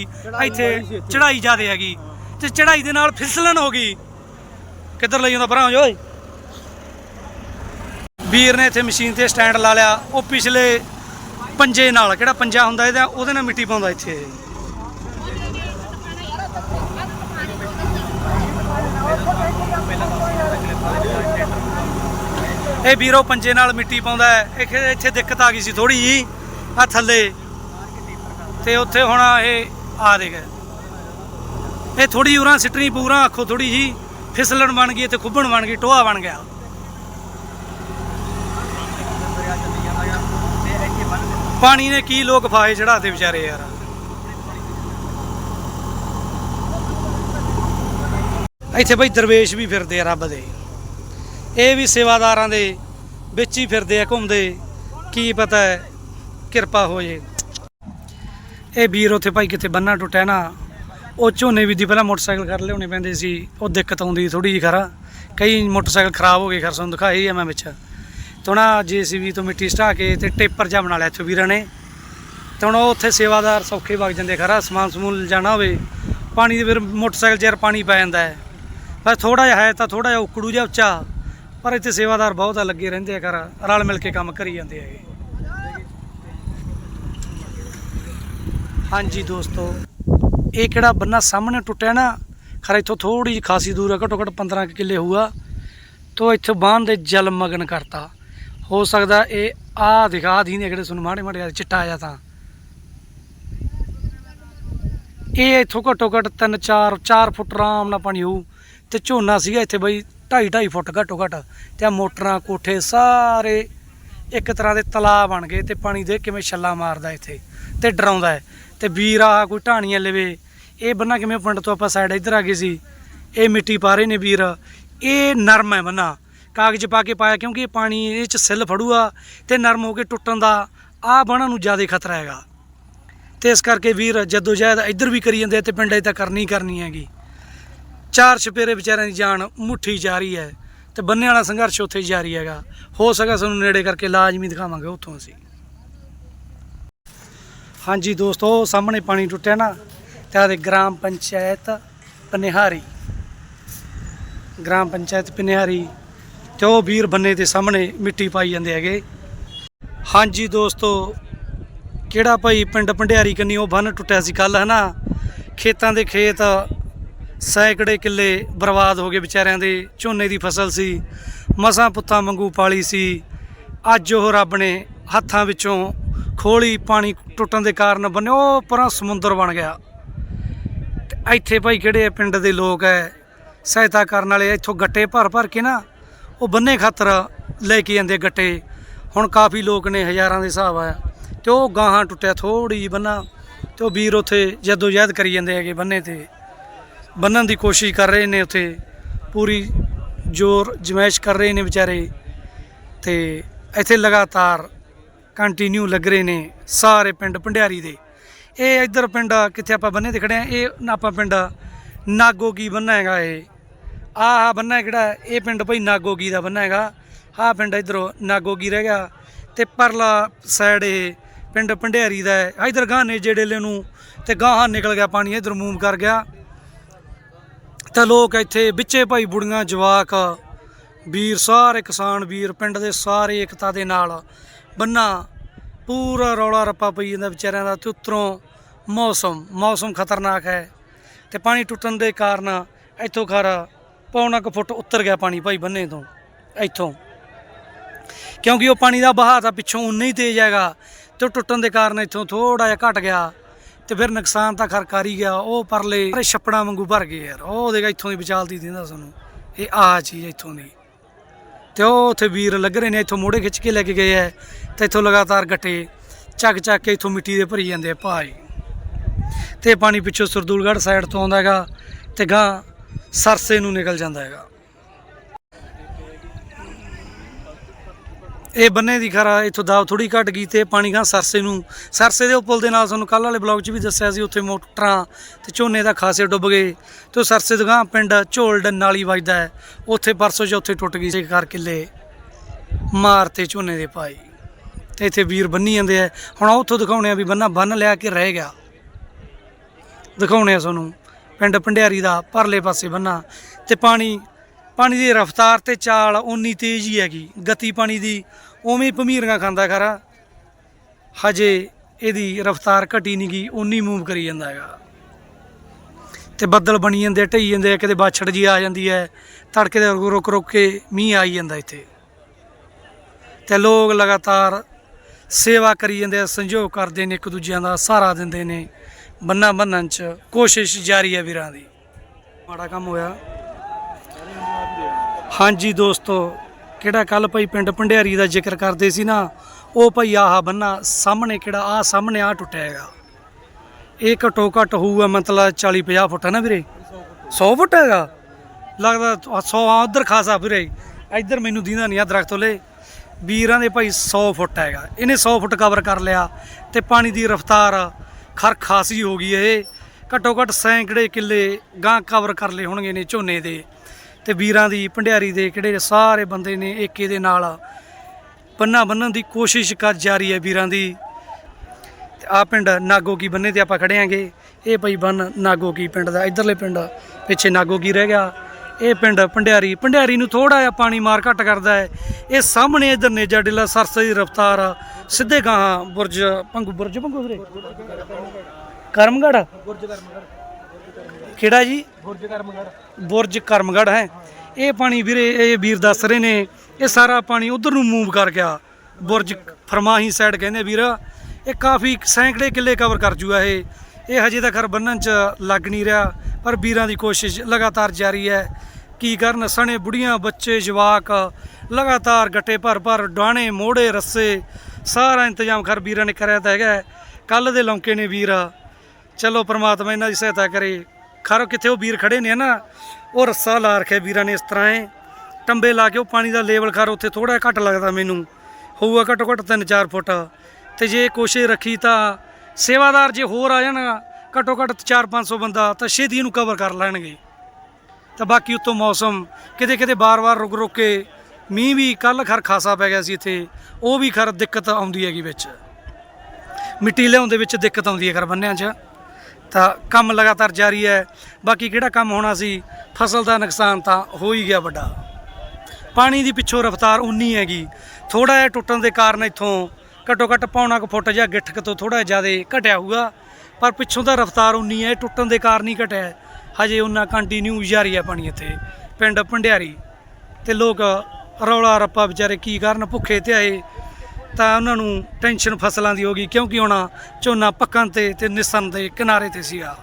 ਇੱਥੇ। ਚੜ੍ਹਾਈ ਜ਼ਿਆਦੇ ਹੈਗੀ। ਤੇ ਚੜ੍ਹਾਈ ਦੇ ਨਾਲ ਫਿਸਲਣ ਹੋ ਗਈ। ਕਿੱਧਰ ਲਈ ਜਾਂਦਾ ਭਰਾ ਓਏ? ਵੀਰ ਨੇ ਇੱਥੇ ਮਸ਼ੀਨ ਤੇ ਸਟੈਂਡ ਲਾ ਲਿਆ। ਉਹ ਪਿਛਲੇ ਪੰਜੇ ਨਾਲ, ਕਿਹੜਾ ਪੰਜਾ ਹੁੰਦਾ ਇਹਦਾ, ਉਹਦੇ ਨਾਲ ਮਿੱਟੀ ਪਾਉਂਦਾ ਇੱਥੇ। ਇਹ ਵੀਰੋ ਪੰਜੇ ਨਾਲ ਮਿੱਟੀ ਪਾਉਂਦਾ ਇੱਥੇ ਇੱਥੇ ਦਿੱਕਤ ਆ ਗਈ ਸੀ ਥੋੜੀ ਜੀ ਆ ਥੱਲੇ। ਤੇ ਉੱਥੇ ਹੁਣ ਇਹ, ਆ ਦੇ ਗਏ ਇਹ ਥੋੜੀ ਉਰਾਂ ਸਿੱਟਣੀ ਪੂਰਾ ਆਖੋ ਥੋੜੀ ਜੀ ਫਿਸਲਣ ਬਣ ਗਈ ਤੇ ਖੁੱਬਣ ਬਣ ਗਈ, ਟੋਆ ਬਣ ਗਿਆ। ਪਾਣੀ ਨੇ ਕੀ ਲੋਕ ਫਾਏ ਚੜਾਤੇ ਵਿਚਾਰੇ ਯਾਰ। ਇੱਥੇ ਬਈ ਦਰਵੇਸ਼ ਵੀ ਫਿਰਦੇ ਆ ਰੱਬ ਦੇ। ਇਹ ਵੀ ਸੇਵਾਦਾਰਾਂ ਦੇ ਵਿੱਚ ਹੀ ਫਿਰਦੇ ਆ, ਘੁੰਮਦੇ। ਕੀ ਪਤਾ ਹੈ, ਕਿਰਪਾ ਹੋ ਜੇ। ਇਹ ਵੀਰ ਉੱਥੇ ਭਾਈ ਕਿਤੇ ਬੰਨਾ ਟੁੱਟਿਆ ਨਾ, ਉਹ ਝੋਨੇ ਵੀ ਦੀ ਪਹਿਲਾਂ ਮੋਟਰਸਾਈਕਲ ਕਰ ਲਿਆਉਣੇ ਪੈਂਦੇ ਸੀ, ਉਹ ਦਿੱਕਤ ਆਉਂਦੀ ਥੋੜੀ ਜਿਹੀ ਖਰਾ। ਕਈ ਮੋਟਰਸਾਈਕਲ ਖਰਾਬ ਹੋ ਗਏ, ਖਰ ਸਾਨੂੰ ਦਿਖਾਈ ਆ ਮੈਂ ਵਿੱਚ। ਤੋਣਾ ਜੀਸੀਬੀ ਤੋਂ ਮਿੱਟੀ ਸਟਾ ਕੇ ਤੇ ਟੇਪਰ ਜਾ ਬਣਾ ਲਿਆ ਇੱਥੋਂ ਵੀਰਾਂ ਨੇ। ਤੇ ਹੁਣ ਉਹ ਉੱਥੇ ਸੇਵਾਦਾਰ ਸੌਖੇ ਵਗ ਜਾਂਦੇ, ਖਰਾ ਸਮਾਨ ਸਮੂਨ ਜਾਣਾ ਹੋਵੇ, ਪਾਣੀ ਦੇ ਫਿਰ ਮੋਟਰਸਾਈਕਲ 'ਚ ਪਾਣੀ ਪੈ ਜਾਂਦਾ ਹੈ। ਪਰ ਥੋੜਾ ਜਿਹਾ ਹੈ ਤਾਂ ਥੋੜਾ ਜਿਹਾ ਉਕੜੂ ਜਿਹਾ ਉੱਚਾ, ਪਰ ਇੱਥੇ ਸੇਵਾਦਾਰ ਬਹੁਤ ਲੱਗੇ ਰਹਿੰਦੇ ਆ ਘਰ ਰਲ ਮਿਲ ਕੇ ਕੰਮ ਕਰੀ ਜਾਂਦੇ ਹੈਗੇ। ਹਾਂਜੀ ਦੋਸਤੋ, ਇਹ ਕਿਹੜਾ ਬੰਨਾ ਸਾਹਮਣੇ ਟੁੱਟਿਆ ਨਾ, ਖਰਾ ਇੱਥੋਂ ਥੋੜੀ ਜਿਹੀ ਖਾਸੀ ਦੂਰ ਹੈ ਘੱਟੋ ਘੱਟ 15 ਕੁ ਕਿੱਲੇ ਹੋਊਗਾ। ਤੋ ਇੱਥੋਂ ਬਾਂਹ ਦੇ ਜਲ ਮਗਨ ਕਰਤਾ। ਹੋ ਸਕਦਾ ਇਹ ਆ ਦਿਖਾ ਦੀ ਨੇ ਜਿਹੜੇ ਤੁਹਾਨੂੰ ਮਾੜੇ ਮਾੜੇ ਜਿਹਾ ਚਿੱਟਾ ਆ ਤਾਂ। ਇਹ ਇੱਥੋਂ ਘੱਟੋ ਘੱਟ 3 4 4 ਫੁੱਟ ਆਰਾਮ ਨਾਲ ਪਾਣੀ ਹੋਊ। ਤੇ ਝੋਨਾ ਸੀਗਾ ਇੱਥੇ ਬਈ 2.5 2.5 ਫੁੱਟ ਘੱਟੋ ਘੱਟ। ਤੇ ਆ ਮੋਟਰਾਂ, ਕੋਠੇ ਸਾਰੇ ਇੱਕ ਤਰ੍ਹਾਂ ਦੇ ਤਲਾਅ ਬਣ ਗਏ ਤੇ ਪਾਣੀ ਦੇ ਕਿਵੇਂ ਛੱਲਾ ਮਾਰਦਾ ਇੱਥੇ ਤੇ ਡਰਾਉਂਦਾ ਹੈ। ਤੇ ਵੀਰ ਆ ਕੋਈ ਢਾਣੀਆਂ ਲਵੇ, ਇਹ ਬੰਨਾ ਕਿਵੇਂ ਪਿੰਡ ਤੋਂ ਆਪਾਂ ਸਾਈਡ ਇੱਧਰ ਆ ਗਏ ਸੀ। ਇਹ ਮਿੱਟੀ ਪਾ ਰਹੇ ਨੇ ਵੀਰ। ਇਹ ਨਰਮ ਹੈ ਬੰਨਾ। ਕਾਗਜ਼ ਪਾ ਕੇ ਪਾਇਆ ਕਿਉਂਕਿ ਇਹ ਪਾਣੀ ਇਹ ਚ ਸਿੱਲ ਫੜੂਗਾ ਤੇ ਨਰਮ ਹੋ ਕੇ ਟੁੱਟਣ ਦਾ ਆ ਬਣਾ ਨੂੰ ਜ਼ਿਆਦਾ ਖਤਰਾ ਹੈਗਾ। ਤੇ ਇਸ ਕਰਕੇ ਵੀਰ ਜਦੋਂ ਜਹਿਦ ਇੱਧਰ ਵੀ ਕਰੀ ਜਾਂਦੇ ਆ ਤੇ ਪਿੰਡਾਂ ਤਾਂ ਕਰਨੀ ਕਰਨੀ ਹੈਗੀ। ਚਾਰ ਛਪੇਰੇ ਵਿਚਾਰਿਆਂ ਦੀ ਜਾਨ ਮੁੱਠੀ ਜਾ ਰਹੀ ਹੈ ਤੇ ਬੰਨੇ ਵਾਲਾ ਸੰਘਰਸ਼ ਉੱਥੇ ਜਾਰੀ ਹੈਗਾ। ਹੋ ਸਕਾ ਸਾਨੂੰ ਨੇੜੇ ਕਰਕੇ ਲਾਜ਼ਮੀ ਦਿਖਾਵਾਂਗੇ ਉੱਥੋਂ ਅਸੀਂ। ਹਾਂਜੀ ਦੋਸਤੋ, ਸਾਹਮਣੇ ਪਾਣੀ ਟੁੱਟਿਆ ਨਾ ਤੇ ਆਹ ਗ੍ਰਾਮ ਪੰਚਾਇਤ ਪਨਿਹਾਰੀ। ਗ੍ਰਾਮ ਪੰਚਾਇਤ ਪਨਿਹਾਰੀ ਤੇ ਉਹ ਵੀਰ ਬੰਨੇ ਦੇ ਸਾਹਮਣੇ ਮਿੱਟੀ ਪਾਈ ਜਾਂਦੇ ਹੈਗੇ। ਹਾਂਜੀ ਦੋਸਤੋ, ਕਿਹੜਾ ਭਾਈ ਪਿੰਡ ਭੰਡਿਆਰੀ ਕੰਨੀ ਉਹ ਬੰਨ ਟੁੱਟਿਆ ਸੀ ਕੱਲ ਹਨਾ? ਖੇਤਾਂ ਦੇ ਖੇਤ ਸੈਂਕੜੇ ਕਿੱਲੇ ਬਰਬਾਦ ਹੋ ਗਏ ਵਿਚਾਰਿਆਂ ਦੇ, ਝੋਨੇ ਦੀ ਫਸਲ ਸੀ, ਮਸਾਂ ਪੁੱਤਾਂ ਵਾਂਗੂ ਪਾਲੀ ਸੀ। ਅੱਜ ਉਹ ਰੱਬ ਨੇ ਹੱਥਾਂ ਵਿੱਚੋਂ ਖੋਲੀ ਪਾਣੀ ਟੁੱਟਣ ਦੇ ਕਾਰਨ ਬੰਨੇ ਉਹ ਪਰਾਂ ਸਮੁੰਦਰ ਬਣ ਗਿਆ। ਤੇ ਇੱਥੇ ਭਾਈ ਕਿਹੜੇ ਪਿੰਡ ਦੇ ਲੋਕ ਐ, ਸਹਾਇਤਾ ਕਰਨ ਵਾਲੇ ਇੱਥੋਂ ਗੱਟੇ ਭਰ ਭਰ ਕੇ ਨਾ ਉਹ ਬੰਨੇ ਖਾਤਰ ਲੈ ਕੇ ਜਾਂਦੇ ਗੱਟੇ। ਹੁਣ ਕਾਫੀ ਲੋਕ ਨੇ ਹਜ਼ਾਰਾਂ ਦੇ ਹਿਸਾਬ ਆ ਤੇ ਉਹ ਗਾਹਾਂ ਟੁੱਟਿਆ ਥੋੜੀ ਜਿਹੀ ਬੰਨਾ। ਤੇ ਉਹ ਵੀਰ ਉੱਥੇ ਜਦੋਜਹਿਦ ਜਹਿਦ ਕਰੀ ਜਾਂਦੇ ਹੈਗੇ ਬੰਨੇ ਤੇ। ਬੰਨਣ ਦੀ ਕੋਸ਼ਿਸ਼ ਕਰ ਰਹੇ ਨੇ ਉੱਥੇ। ਪੂਰੀ ਜ਼ੋਰ ਜਮੈਸ਼ ਕਰ ਰਹੇ ਨੇ ਵਿਚਾਰੇ। ਤੇ ਇੱਥੇ ਲਗਾਤਾਰ ਕੰਟੀਨਿਊ ਲੱਗ ਰਹੇ ਨੇ ਸਾਰੇ ਪਿੰਡ ਭੰਡਿਆਰੀ ਦੇ। ਇਹ ਇੱਧਰ ਪਿੰਡ ਕਿੱਥੇ ਆਪਾਂ ਬੰਨੇ ਤੇ ਖੜੇ ਆ ਇਹ ਨਾ ਆਪਾਂ ਪਿੰਡ ਨਾਗੋ ਕੀ ਬੰਨਾ ਹੈਗਾ ਇਹ। ਆਹ ਬੰਨਾ ਕਿਹੜਾ ਇਹ ਪਿੰਡ ਭਾਈ ਨਾਗੋਗੀ ਦਾ ਬੰਨਾ ਹੈਗਾ। ਆਹ ਪਿੰਡ ਇਧਰੋਂ, ਨਾਗੋਗੀ ਰਹਿ ਗਿਆ। ਤੇ ਪਰਲਾ ਸਾਈਡ ਇਹ ਪਿੰਡ ਭੰਡਿਆਰੀ ਦਾ ਹੈ। ਇਧਰ ਗਾਂ ਨੇ ਜਿਹੜੇਲੇ ਨੂੰ ਤੇ ਗਾਹਾਂ ਨਿਕਲ ਗਿਆ ਪਾਣੀ, ਇਧਰ ਮੂਵ ਕਰ ਗਿਆ। ਤਾਂ ਲੋਕ ਇੱਥੇ ਵਿੱਚੇ ਭਾਈ ਬੁੜੀਆਂ, ਜਵਾਕ, ਵੀਰ, ਸਾਰੇ ਕਿਸਾਨ ਵੀਰ, ਪਿੰਡ ਦੇ ਸਾਰੇ ਇਕਤਾ ਦੇ ਨਾਲ ਬੰਨਾ ਪੂਰਾ ਰੌਲਾ ਰੱਪਾ ਪਈ ਜਾਂਦਾ ਵਿਚਾਰਿਆਂ ਦਾ ਤੇ ਉੱਤਰੋਂ ਮੌਸਮ ਮੌਸਮ ਖਤਰਨਾਕ ਹੈ। ਤੇ ਪਾਣੀ ਟੁੱਟਣ ਦੇ ਕਾਰਨ ਇੱਥੋਂ ਖਰ ਪੌਣਾ ਕੁ ਫੁੱਟ ਉੱਤਰ ਗਿਆ ਪਾਣੀ ਭਾਈ ਬੰਨੇ ਤੋਂ, ਇੱਥੋਂ। ਕਿਉਂਕਿ ਉਹ ਪਾਣੀ ਦਾ ਵਹਾਅ ਤਾਂ ਪਿੱਛੋਂ ਉਨਾ ਹੀ ਤੇਜ਼ ਹੈਗਾ ਤੇ ਉਹ ਟੁੱਟਣ ਦੇ ਕਾਰਨ ਇੱਥੋਂ ਥੋੜਾ ਜਿਹਾ ਘਟ ਗਿਆ ਤੇ ਫਿਰ ਨੁਕਸਾਨ ਤਾਂ ਖਰਕਾਰ ਹੀ ਗਿਆ, ਉਹ ਪਰਲੇ ਸਾਰੇ ਛੱਪੜਾਂ ਵਾਂਗੂ ਭਰ ਗਏ ਯਾਰ, ਉਹ ਦੇਗਾ ਇੱਥੋਂ ਦੀ ਵਿਚਾਲਦੀ ਦਿੰਦਾ ਸਾਨੂੰ, ਇਹ ਆਹ ਚੀਜ਼ ਇੱਥੋਂ ਦੀ। ਤੇ ਉਹ ਉੱਥੇ ਵੀਰ ਲੱਗ ਰਹੇ ਨੇ, ਇੱਥੋਂ ਮੋੜੇ ਖਿੱਚ ਕੇ ਲੈ ਕੇ ਗਏ ਐ, ਤੇ ਇੱਥੋਂ ਲਗਾਤਾਰ ਗੱਟੇ ਚੱਕ ਚੱਕ ਕੇ ਇੱਥੋਂ ਮਿੱਟੀ ਦੇ ਭਰੀ ਜਾਂਦੇ ਆ ਭਾਈ। ਤੇ ਇਹ ਪਾਣੀ ਪਿੱਛੋਂ ਸਰਦੂਲਗੜ੍ਹ ਸਾਈਡ ਤੋਂ ਆਉਂਦਾ ਹੈਗਾ, ਤੇ ਗਾਂ ਸਰਸੇ ਨੂੰ ਨਿਕਲ ਜਾਂਦਾ ਹੈਗਾ। ਇਹ ਬੰਨੇ ਦੀ ਖਰਾ, ਇੱਥੋਂ ਦਾਬ ਥੋੜੀ ਘਟ ਗਈ ਤੇ ਪਾਣੀ ਗਾਂ ਸਰਸੇ ਨੂੰ। ਸਰਸੇ ਦੇ ਉਹ ਦੇ ਨਾਲ ਤੁਹਾਨੂੰ ਕੱਲ ਵਾਲੇ ਬਲੌਗ 'ਚ ਵੀ ਦੱਸਿਆ ਸੀ, ਉੱਥੇ ਮੋਟਰਾਂ ਤੇ ਝੋਨੇ ਦਾ ਖਾਸੇ ਡੁੱਬ ਗਏ। ਤੇ ਉਹ ਸਰਸੇ ਤੋਂ ਪਿੰਡ ਝੋਲਡ ਨਾਲੀ ਵੱਜਦਾ ਹੈ। ਉੱਥੇ ਪਰਸੋਂ 'ਚ ਉੱਥੇ ਟੁੱਟ ਗਈ ਸੀ ਕਰ ਕਿੱਲੇ ਮਾਰਤੇ ਝੋਨੇ ਦੇ ਪਾਈ ਤੇ ਇੱਥੇ ਵੀਰ ਬੰਨੀ ਜਾਂਦੇ ਆ। ਹੁਣ ਉਹ ਉੱਥੋਂ ਦਿਖਾਉਣੇ ਆ ਵੀ ਬੰਨਾ ਬੰਨ ਲਿਆ ਕੇ ਰਹਿ ਗਿਆ। ਦਿਖਾਉਣੇ ਆ ਤੁਹਾਨੂੰ। ਪਿੰਡ ਭੰਡਿਆਰੀ ਦਾ ਪਰਲੇ ਪਾਸੇ ਬੰਨਾ ਤੇ ਪਾਣੀ ਪਾਣੀ ਦੀ ਰਫ਼ਤਾਰ ਤੇ ਚਾਲ ਓਨੀ ਤੇਜ਼ ਹੀ ਹੈਗੀ। ਗਤੀ ਪਾਣੀ ਦੀ ਉਵੇਂ ਹੀ ਭਮੀਰੀਆਂ ਖਾਂਦਾ ਖਰਾ। ਹਜੇ ਇਹਦੀ ਰਫ਼ਤਾਰ ਘਟੀ ਨਹੀਂ ਗਈ ਓਨੀ ਮੂਵ ਕਰੀ ਜਾਂਦਾ ਹੈਗਾ। ਤੇ ਬੱਦਲ ਬਣੀ ਜਾਂਦੇ ਢਈ ਜਾਂਦੇ ਆ, ਕਿਤੇ ਬਾਛੜ ਜੀ ਆ ਜਾਂਦੀ ਹੈ ਤੜਕੇ ਦੇ ਰੁਕ ਰੁਕ ਰੁਕ ਕੇ ਮੀਂਹ ਆਈ ਜਾਂਦਾ ਇੱਥੇ। ਤੇ ਲੋਕ ਲਗਾਤਾਰ ਸੇਵਾ ਕਰੀ ਜਾਂਦੇ ਆ ਸੰਯੋਗ ਕਰਦੇ ਨੇ ਇੱਕ ਦੂਜਿਆਂ ਦਾ ਸਹਾਰਾ ਦਿੰਦੇ ਨੇ। ਬੰਨਾ ਬੰਨਣ ਚ ਕੋਸ਼ਿਸ਼ ਜਾਰੀ ਹੈ ਵੀਰਾਂ ਦੀ। ਮਾੜਾ ਕੰਮ ਹੋਇਆ। ਹਾਂਜੀ ਦੋਸਤੋ, ਕਿਹੜਾ ਕੱਲ ਭਾਈ ਪਿੰਡ ਭੰਡਿਆਰੀ ਦਾ ਜ਼ਿਕਰ ਕਰਦੇ ਸੀ ਨਾ, ਉਹ ਭਾਈ ਆਹ ਬੰਨਾ ਸਾਹਮਣੇ ਕਿਹੜਾ ਆ ਸਾਹਮਣੇ ਆ ਟੁੱਟਿਆ ਹੈਗਾ। ਇਹ ਘੱਟੋ ਘੱਟ ਹੋਊਗਾ ਮਤਲਬ 40 50 ਫੁੱਟ ਹੈ ਨਾ ਵੀਰੇ? 100 ਫੁੱਟ ਹੈਗਾ? ਲੱਗਦਾ 100 ਆ, ਉਧਰ ਖਾਸਾ ਵੀਰੇ। ਇੱਧਰ ਮੈਨੂੰ ਦੀਂਦਾ ਨਹੀਂ ਆ ਦਰਖਤ ਉਲੇ। ਵੀਰਾਂ ਦੇ ਭਾਈ 100 ਫੁੱਟ ਹੈਗਾ। ਇਹਨੇ 100 ਫੁੱਟ ਕਵਰ ਕਰ ਲਿਆ ਤੇ ਪਾਣੀ ਦੀ ਰਫ਼ਤਾਰ ਖਰ ਖਾਸੀ ਹੋ ਗਈ ਇਹ। ਘੱਟੋ ਘੱਟ ਸੈਂਕੜੇ ਕਿੱਲੇ ਗਾਂ ਕਵਰ ਕਰ ਲਏ ਹੋਣਗੇ ਨੇ ਝੋਨੇ ਦੇ। ਤੇ ਵੀਰਾਂ ਦੀ ਭੰਡਿਆਰੀ ਦੇ ਕਿਹੜੇ ਸਾਰੇ ਬੰਦੇ ਨੇ ਏਕੇ ਦੇ ਨਾਲ ਪੰਨਾ ਬੰਨਣ ਦੀ ਕੋਸ਼ਿਸ਼ ਕਰ ਜਾਰੀ ਹੈ ਵੀਰਾਂ ਦੀ। ਤੇ ਆ ਪਿੰਡ ਨਾਗੋ ਕੀ ਬੰਨੇ ਤੇ ਆਪਾਂ ਖੜੇ ਆਂਗੇ ਇਹ ਭਾਈ ਬੰਨ ਨਾਗੋ ਕੀ ਪਿੰਡ ਦਾ। ਇਧਰਲੇ ਪਿੰਡ ਪਿੱਛੇ ਨਾਗੋ ਕੀ ਰਹਿ ਗਿਆ। ਇਹ ਪਿੰਡ ਭੰਡਿਆਰੀ ਭੰਡਿਆਰੀ ਨੂੰ ਥੋੜਾ ਜਿਹਾ ਪਾਣੀ ਮਾਰ ਘੱਟ ਕਰਦਾ ਹੈ। ਇਹ ਸਾਹਮਣੇ ਇਧਰ ਨੇਜਾ ਡਿੱਲਾ ਸਰਸੇ ਦੀ ਰਫਤਾਰ ਆ, ਸਿੱਧੇ ਗਾਹਾਂ ਬੁਰਜ ਪੰਗੂ ਬੁਰਜ ਪੰਗੂ ਵੀਰੇ? ਕਰਮਗੜ ਕਿਹੜਾ ਜੀ? ਬੁਰਜ ਕਰਮਗੜ ਬੁਰਜ ਕਰਮਗੜ ਹੈ। ਇਹ ਪਾਣੀ ਵੀਰੇ ਇਹ ਵੀਰ ਦੱਸ ਰਹੇ ਨੇ ਇਹ ਸਾਰਾ ਪਾਣੀ ਉਧਰ ਨੂੰ ਮੂਵ ਕਰ ਗਿਆ। ਬੁਰਜ ਫਰਮਾਹੀ ਸਾਈਡ ਕਹਿੰਦੇ ਵੀਰ ਇਹ ਕਾਫੀ ਸੈਂਕੜੇ ਕਿੱਲੇ ਕਵਰ ਕਰ ਜੂਆ ਇਹ। ਇਹ ਹਜੇ ਤੱਕ ਖਰ ਬੰਨਣ ਚ ਲੱਗ ਨਹੀਂ ਰਿਹਾ, ਪਰ ਵੀਰਾਂ ਦੀ ਕੋਸ਼ਿਸ਼ ਲਗਾਤਾਰ ਜਾਰੀ ਹੈ। ਕੀ ਕਰਨ? ਸਣੇ ਬੁੜੀਆਂ, ਬੱਚੇ, ਜਵਾਕ, ਲਗਾਤਾਰ ਗੱਟੇ ਭਰ ਭਰ ਡਾਣੇ ਮੋੜੇ ਰੱਸੇ, ਸਾਰਾ ਇੰਤਜ਼ਾਮ ਖਰ ਵੀਰਾਂ ਨੇ ਕਰਿਆ ਤਾਂ ਹੈਗਾ ਕੱਲ ਦੇ ਲੌਂਕੇ ਨੇ ਵੀਰ। ਚਲੋ ਪ੍ਰਮਾਤਮਾ ਇਹਨਾਂ ਦੀ ਸਹਾਇਤਾ ਕਰੇ। ਖਰ ਕਿੱਥੇ ਉਹ ਵੀਰ ਖੜੇ ਨੇ ਨਾ, ਉਹ ਰੱਸਾ ਲਾ ਰੱਖਿਆ ਵੀਰਾਂ ਨੇ ਇਸ ਤਰ੍ਹਾਂ ਹੈ ਟੰਬੇ ਲਾ ਕੇ ਉਹ ਪਾਣੀ ਦਾ ਲੈਵਲ ਖਰ ਉੱਥੇ ਥੋੜਾ ਘੱਟ ਲੱਗਦਾ ਮੈਨੂੰ। ਹੋਊਗਾ ਘੱਟੋ ਘੱਟ 3-4 ਫੁੱਟ। ਤੇ ਜੇ ਕੋਸ਼ਿਸ਼ ਰੱਖੀ ਤਾਂ ਸੇਵਾਦਾਰ ਜੇ ਹੋਰ ਆ ਜਾਣ, ਘੱਟੋ ਘੱਟ 4-500 ਬੰਦਾ, ਤਾਂ ਛੇਤੀ ਨੂੰ ਕਵਰ ਕਰ ਲੈਣਗੇ। ਤਾਂ ਬਾਕੀ ਉੱਤੋਂ ਮੌਸਮ, ਕਿਤੇ ਕਿਤੇ ਬਾਰ-ਬਾਰ ਰੁਕ ਰੁਕ ਕੇ ਮੀਂਹ ਵੀ ਕੱਲ ਖਰ ਖਾਸਾ ਪੈ ਗਿਆ ਸੀ ਇੱਥੇ, ਉਹ ਵੀ ਖਰ ਦਿੱਕਤ ਆਉਂਦੀ ਹੈਗੀ ਵਿੱਚ। ਮਿੱਟੀ ਲਿਆਉਣ ਦੇ ਵਿੱਚ ਦਿੱਕਤ ਆਉਂਦੀ ਹੈ ਖਰ ਬੰਨਿਆਂ 'ਚ। ਤਾਂ ਕੰਮ ਲਗਾਤਾਰ ਜਾਰੀ ਹੈ, ਬਾਕੀ ਕਿਹੜਾ ਕੰਮ ਹੋਣਾ ਸੀ, ਫਸਲ ਦਾ ਨੁਕਸਾਨ ਤਾਂ ਹੋ ਹੀ ਗਿਆ ਵੱਡਾ। ਪਾਣੀ ਦੀ ਪਿੱਛੋਂ ਰਫ਼ਤਾਰ ਉਨੀ ਹੈਗੀ ਥੋੜਾ ਜਿਹਾ ਟੁੱਟਣ ਦੇ ਕਾਰਨ ਇੱਥੋਂ ਘੱਟੋ ਘੱਟ ਪੌਣਾ ਕੁ ਫੁੱਟ ਜਾਂ ਗਿੱਠਕ ਤੋਂ ਥੋੜਾ ਜ਼ਿਆਦਾ ਘਟਿਆ ਹੋਊਗਾ। ਪਰ ਪਿੱਛੋਂ ਦਾ ਰਫ਼ਤਾਰ ਉਨੀ ਹੈ ਟੁੱਟਣ ਦੇ ਕਾਰਨ ਹੀ ਘਟਿਆ। ਹਜੇ ਉਹਨਾਂ ਕੰਟੀਨਿਊ ਜਾਰੀ ਹੈ ਪਾਣੀ ਇੱਥੇ ਪਿੰਡ ਭੰਡਿਆਰੀ। ਤੇ ਲੋਕ ਰੌਲਾ ਰੱਪਾ ਵਿਚਾਰੇ ਕੀ ਕਰਨ ਭੁੱਖੇ ਤੇ ਆਏ ਤਾਂ ਉਹਨਾਂ ਨੂੰ ਟੈਨਸ਼ਨ ਫਸਲਾਂ ਦੀ ਹੋ ਗਈ ਕਿਉਂਕਿ ਹੁਣ ਝੋਨਾ ਪੱਕਣ ਤੇ ਤੇ ਨਿਸਨ ਦੇ ਕਿਨਾਰੇ ਤੇ ਸੀਗਾ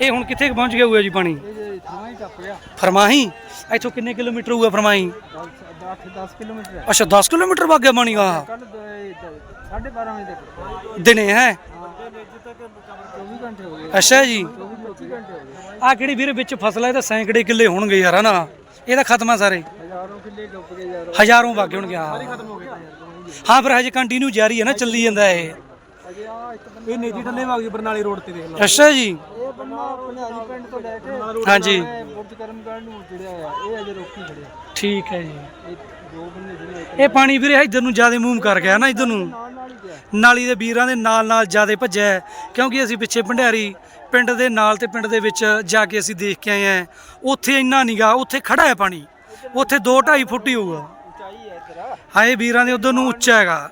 ਇਹ ਹੁਣ ਕਿੱਥੇ ਪਹੁੰਚ ਗਿਆ ਹੋਊਗਾ ਜੀ ਪਾਣੀ? ਫਰਮਾਹੀ? ਇੱਥੋਂ ਕਿੰਨੇ ਕਿਲੋਮੀਟਰ ਹੋਊਗਾ ਫਰਮਾਹੀ? 10 10 ਕਿਲੋਮੀਟਰ ਅੱਛਾ 10 ਕਿਲੋਮੀਟਰ ਵਗ ਗਿਆ ਪਾਣੀ ਆ 12:30 ਵਜੇ ਤੱਕ। ਦਿਨੇ ਹੈ? ਅੱਜ ਤੱਕ 24 ਘੰਟੇ ਹੋ ਗਏ ਅੱਛਾ ਜੀ। 24 ਘੰਟੇ ਹੋ ਗਏ ਆ ਕਿਹੜੀ ਵੀਰੇ ਵਿੱਚ ਫਸਲ ਹੈ ਇਹ ਤਾਂ ਸੈਂਕੜੇ ਕਿੱਲੇ ਹੋਣਗੇ ਯਾਰ ਹਨਾ ਇਹ ਤਾਂ ਖਤਮ ਆ ਸਾਰੇ। ਹਜ਼ਾਰਾਂ ਕਿੱਲੇ ਡੁੱਬ ਗਏ ਯਾਰ। ਹਜ਼ਾਰੋਂ ਵਗ ਹੋਣਗੇ ਹਾਂ। ਖਤਮ ਹੋ ਗਏ ਤਾਂ ਯਾਰ ਹਾਂ ਫਿਰ ਹਜੇ ਕੰਟੀਨਿਊ ਜਾਰੀ ਹੈ ਨਾ ਚੱਲੀ ਜਾਂਦਾ ਇਹ। ਇਹ ਨੇਜੀ ਟੱਲੇ ਵਗ ਗਈ ਬਰਨਾਲੀ ਰੋਡ ਤੇ ਦੇਖ ਲਓ। ਅੱਛਾ ਜੀ। ਇਹ ਬੰਦਾ ਭੰਡਾਰੀ ਪਿੰਡ ਤੋਂ ਲੈ ਕੇ ਹਾਂਜੀ। ਬੁਰਜ ਕਰਮਗੜ੍ਹ ਨੂੰ ਜੁੜਿਆ ਆ ਇਹ ਅਜੇ ਰੋਕੀ ਖੜਿਆ ਠੀਕ ਹੈ ਜੀ। ਇਹ ਪਾਣੀ ਵੀਰੇ ਇੱਧਰ ਨੂੰ ਜ਼ਿਆਦਾ ਮੂਵ ਕਰ ਗਿਆ ਨਾ ਇੱਧਰ ਨੂੰ। ਨਾਲ ਦੇ ਵੀਰਾਂ ਦੇ ਨਾਲ ਨਾਲ ਜ਼ਿਆਦਾ ਭੱਜਿਆ ਕਿਉਂਕਿ ਅਸੀਂ ਪਿੱਛੇ ਭੰਡਾਰੀ ਪਿੰਡ ਦੇ ਨਾਲ ਤੇ ਪਿੰਡ ਦੇ ਵਿੱਚ ਜਾ ਕੇ ਅਸੀਂ ਦੇਖ ਕੇ ਆਏ ਆ ਉੱਥੇ ਇੰਨਾ ਨੀਗਾ ਉੱਥੇ ਖੜਾ ਹੈ ਪਾਣੀ। ਉੱਥੇ 2.5 ਫੁੱਟ ਹੀ ਹੋਊਗਾ। ਉਚਾਈ ਹੈ ਇੱਧਰ ਹਾਏ ਵੀਰਾਂ ਦੇ ਉਧਰ ਨੂੰ ਉੱਚਾ ਹੈਗਾ।